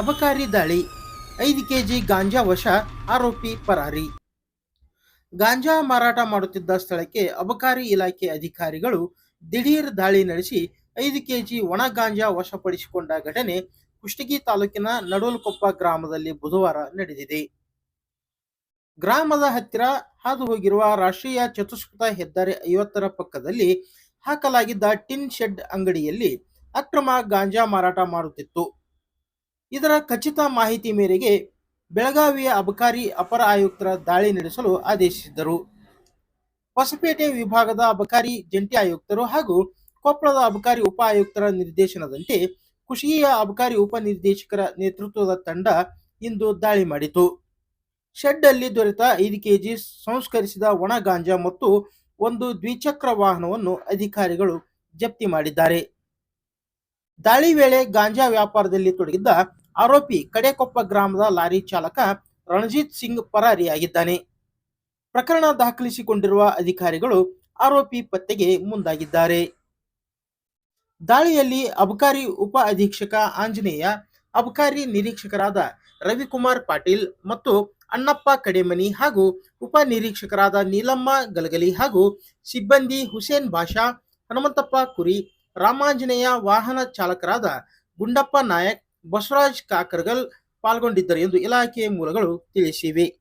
ಅಬಕಾರಿ ದಾಳಿ, ಐದು ಕೆಜಿ ಗಾಂಜಾ ವಶ, ಆರೋಪಿ ಪರಾರಿ. ಗಾಂಜಾ ಮಾರಾಟ ಮಾಡುತ್ತಿದ್ದ ಸ್ಥಳಕ್ಕೆ ಅಬಕಾರಿ ಇಲಾಖೆ ಅಧಿಕಾರಿಗಳು ದಿಢೀರ್ ದಾಳಿ ನಡೆಸಿ ಐದು ಕೆಜಿ ಒಣ ಗಾಂಜಾ ವಶಪಡಿಸಿಕೊಂಡ ಘಟನೆ ಕುಷ್ಟಗಿ ತಾಲೂಕಿನ ನಡೋಲ್ಕೊಪ್ಪ ಗ್ರಾಮದಲ್ಲಿ ಬುಧವಾರ ನಡೆದಿದೆ. ಗ್ರಾಮದ ಹತ್ತಿರ ಹಾದು ಹೋಗಿರುವ ರಾಷ್ಟ್ರೀಯ ಚತುಷ್ಕೃತ ಹೆದ್ದಾರಿ ಐವತ್ತರ ಪಕ್ಕದಲ್ಲಿ ಹಾಕಲಾಗಿದ್ದ ಟಿನ್ ಶೆಡ್ ಅಂಗಡಿಯಲ್ಲಿ ಅಕ್ರಮ ಗಾಂಜಾ ಮಾರಾಟ ಮಾಡುತ್ತಿತ್ತು. ಇದರ ಖಚಿತ ಮಾಹಿತಿ ಮೇರೆಗೆ ಬೆಳಗಾವಿಯ ಅಬಕಾರಿ ಅಪರ ಆಯುಕ್ತರ ದಾಳಿ ನಡೆಸಲು ಆದೇಶಿಸಿದ್ದರು. ಹೊಸಪೇಟೆ ವಿಭಾಗದ ಅಬಕಾರಿ ಜಂಟಿ ಆಯುಕ್ತರು ಹಾಗೂ ಕೊಪ್ಪಳದ ಅಬಕಾರಿ ಉಪ ಆಯುಕ್ತರ ನಿರ್ದೇಶನದಂತೆ ಖುಷಿಯ ಅಬಕಾರಿ ಉಪ ನಿರ್ದೇಶಕರ ನೇತೃತ್ವದ ತಂಡ ಇಂದು ದಾಳಿ ಮಾಡಿತು. ಶೆಡ್ ಅಲ್ಲಿ ದೊರೆತ ಐದು ಕೆಜಿ ಸಂಸ್ಕರಿಸಿದ ಒಣ ಗಾಂಜಾ ಮತ್ತು ಒಂದು ದ್ವಿಚಕ್ರ ವಾಹನವನ್ನು ಅಧಿಕಾರಿಗಳು ಜಪ್ತಿ ಮಾಡಿದ್ದಾರೆ. ದಾಳಿ ವೇಳೆ ಗಾಂಜಾ ವ್ಯಾಪಾರದಲ್ಲಿ ತೊಡಗಿದ್ದ ಆರೋಪಿ ಕಡೆಕೊಪ್ಪ ಗ್ರಾಮದ ಲಾರಿ ಚಾಲಕ ರಣಜಿತ್ ಸಿಂಗ್ ಪರಾರಿಯಾಗಿದ್ದಾನೆ. ಪ್ರಕರಣ ದಾಖಲಿಸಿಕೊಂಡಿರುವ ಅಧಿಕಾರಿಗಳು ಆರೋಪಿ ಪತ್ತೆಗೆ ಮುಂದಾಗಿದ್ದಾರೆ. ದಾಳಿಯಲ್ಲಿ ಅಬಕಾರಿ ಉಪ ಅಧೀಕ್ಷಕ ಆಂಜನೇಯ, ಅಬಕಾರಿ ನಿರೀಕ್ಷಕರಾದ ರವಿಕುಮಾರ್ ಪಾಟೀಲ್ ಮತ್ತು ಅಣ್ಣಪ್ಪ ಕಡೆಮನಿ ಹಾಗೂ ಉಪ ನಿರೀಕ್ಷಕರಾದ ನೀಲಮ್ಮ ಗಲಗಲಿ ಹಾಗೂ ಸಿಬ್ಬಂದಿ ಹುಸೇನ್ ಬಾಷಾ, ಹನುಮಂತಪ್ಪ ಕುರಿ, ರಾಮಾಂಜನೇಯ ವಾಹನ ಚಾಲಕರಾದ ಗುಂಡಪ್ಪ ನಾಯಕ್ ಬಸವರಾಜ್ ಕಾಕರ್ಗಲ್ ಪಾಲ್ಗೊಂಡಿದ್ದರು ಎಂದು ಇಲಾಖೆಯ ಮೂಲಗಳು ತಿಳಿಸಿವೆ.